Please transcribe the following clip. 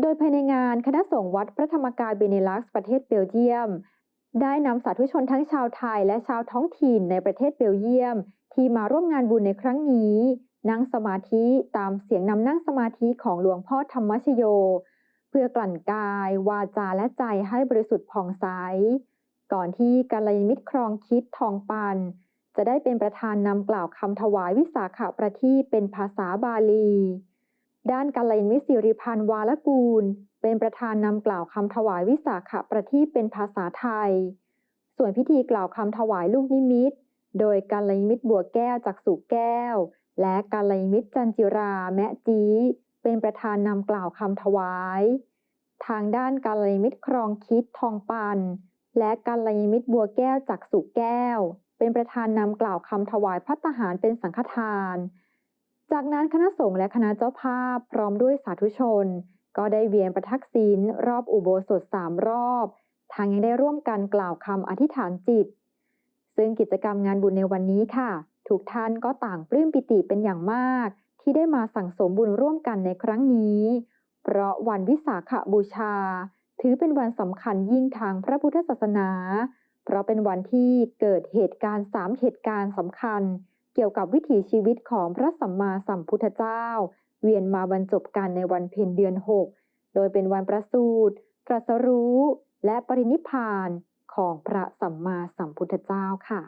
โดยภายในงานคณะสงฆ์วัดพระธรรมกายเบเนลักซ์ประเทศเบลเยียม ได้นำสาธุชนทั้งชาวไทยและชาวท้องถิ่นในประเทศเบลเยียม ที่มาร่วมงานบุญในครั้งนี้ นั่งสมาธิตามเสียงนำนั่งสมาธิของหลวงพ่อธรรมชโย เพื่อกลั่นกาย วาจาและใจให้บริสุทธิ์ผ่องใส ก่อนที่กัลยาณมิตรครองคิดทองปัน จะได้เป็นประธานนำกล่าวคำถวายวิสาขประทีปเป็นภาษาบาลี ด้านกัลยาณมิตรสิริพันธ์วาลกูล เป็นประธานนำกล่าวคำถวายวิสาขประทีปเป็นภาษาไทย ส่วนพิธีกล่าวคำถวายลูกนิมิต โดยกัลยาณมิตรบัวแก้วจากสุแก้ว และกัลยาณมิตรจันจิราแมะจีเป็นประธานนำกล่าวคำถวาย ทางด้านกัลยาณมิตรครองคิดทองปัน และกัลยาณมิตรบัวแก้วจากสุแก้ว เป็นประธานนำกล่าวคำถวายพัตหารเป็นสังฆทาน จากนั้นคณะสงฆ์และคณะเจ้าภาพพร้อมด้วยสาธุชน ก็ได้เวียนประทักษิณรอบอุโบสถสามรอบทางยังได้ร่วมกันกล่าวคำอธิษฐานจิต ซึ่งกิจกรรมงานบุญในวันนี้ค่ะ ทุกท่านก็ต่างปลื้มปิติเป็นอย่างมาก ที่ได้มาสั่งสมบุญร่วมกันในครั้งนี้ เพราะวันวิสาขบูชา ถือเป็นวันสำคัญยิ่งทางพระพุทธศาสนา เพราะเป็นวันที่เกิดเหตุการณ์สามเหตุการณ์สำคัญ เกี่ยวกับวิถีชีวิตของพระสัมมาสัมพุทธเจ้า เวียนมาบรรจบกันในวันเพ็ญเดือน 6 โดยเป็นวันประสูติตรัสรู้ และปรินิพพานของพระสัมมาสัมพุทธเจ้าค่ะ